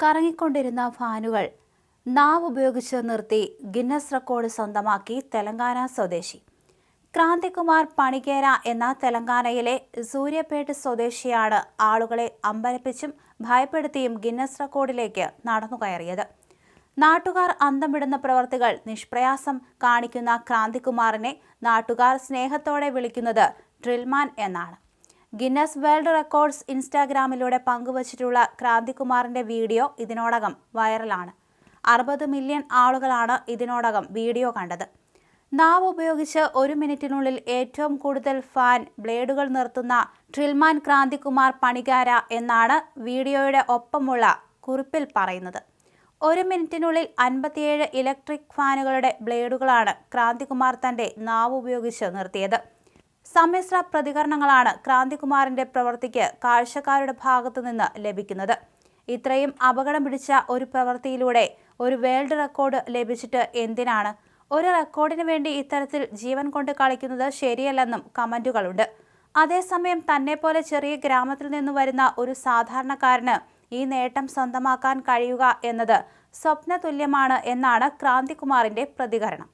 കറങ്ങിക്കൊണ്ടിരുന്ന ഫാനുകൾ നാവ് ഉപയോഗിച്ച് നിർത്തി ഗിന്നസ് റെക്കോർഡ് സ്വന്തമാക്കി തെലങ്കാന സ്വദേശി. ക്രാന്തികുമാർ പണിക്കേര എന്ന തെലങ്കാനയിലെ സൂര്യപേട്ട് സ്വദേശിയാണ് ആളുകളെ അമ്പരപ്പിച്ചും ഭയപ്പെടുത്തിയും ഗിന്നസ് റെക്കോർഡിലേക്ക് നടന്നുകയറിയത് നാട്ടുകാർ അന്തമിടുന്ന പ്രവർത്തികൾ നിഷ്പ്രയാസം കാണിക്കുന്ന ക്രാന്തികുമാറിനെ നാട്ടുകാർ സ്നേഹത്തോടെ വിളിക്കുന്നത് ഡ്രിൽമാൻ എന്നാണ്. ഗിന്നസ് വേൾഡ് റെക്കോർഡ്സ് ഇൻസ്റ്റാഗ്രാമിലൂടെ പങ്കുവച്ചിട്ടുള്ള ക്രാന്തികുമാറിന്റെ വീഡിയോ ഇതിനോടകം വൈറലാണ്. അറുപത് മില്യൺ ആളുകളാണ് ഇതിനോടകം വീഡിയോ കണ്ടത്. നാവ് ഉപയോഗിച്ച് ഒരു മിനിറ്റിനുള്ളിൽ ഏറ്റവും കൂടുതൽ ഫാൻ ബ്ലേഡുകൾ നിർത്തുന്ന ട്രിൽമാൻ ക്രാന്തികുമാർ പണികാര എന്നാണ് വീഡിയോയുടെ ഒപ്പമുള്ള കുറിപ്പിൽ പറയുന്നത്. ഒരു മിനിറ്റിനുള്ളിൽ അൻപത്തിയേഴ് ഇലക്ട്രിക് ഫാനുകളുടെ ബ്ലേഡുകളാണ് ക്രാന്തികുമാർ തന്റെ നാവ് ഉപയോഗിച്ച് നിർത്തിയത്. സമ്മിശ്ര പ്രതികരണങ്ങളാണ് ക്രാന്തികുമാറിന്റെ പ്രവൃത്തിക്ക് കാഴ്ചക്കാരുടെ ഭാഗത്തു നിന്ന് ലഭിക്കുന്നത്. ഇത്രയും അപകടം പിടിച്ച ഒരു പ്രവൃത്തിയിലൂടെ ഒരു വേൾഡ് റെക്കോർഡ് ലഭിച്ചിട്ട് എന്തിനാണ്? ഒരു റെക്കോർഡിന് വേണ്ടി ഇത്തരത്തിൽ ജീവൻ കൊണ്ട് കളിക്കുന്നത് ശരിയല്ലെന്നും കമന്റുകളുണ്ട്. അതേസമയം തന്നെ പോലെ ചെറിയ ഗ്രാമത്തിൽ നിന്ന് വരുന്ന ഒരു സാധാരണക്കാരന് ഈ നേട്ടം സ്വന്തമാക്കാൻ കഴിയുക എന്നത് സ്വപ്നതുല്യമാണ് എന്നാണ് ക്രാന്തികുമാറിന്റെ പ്രതികരണം.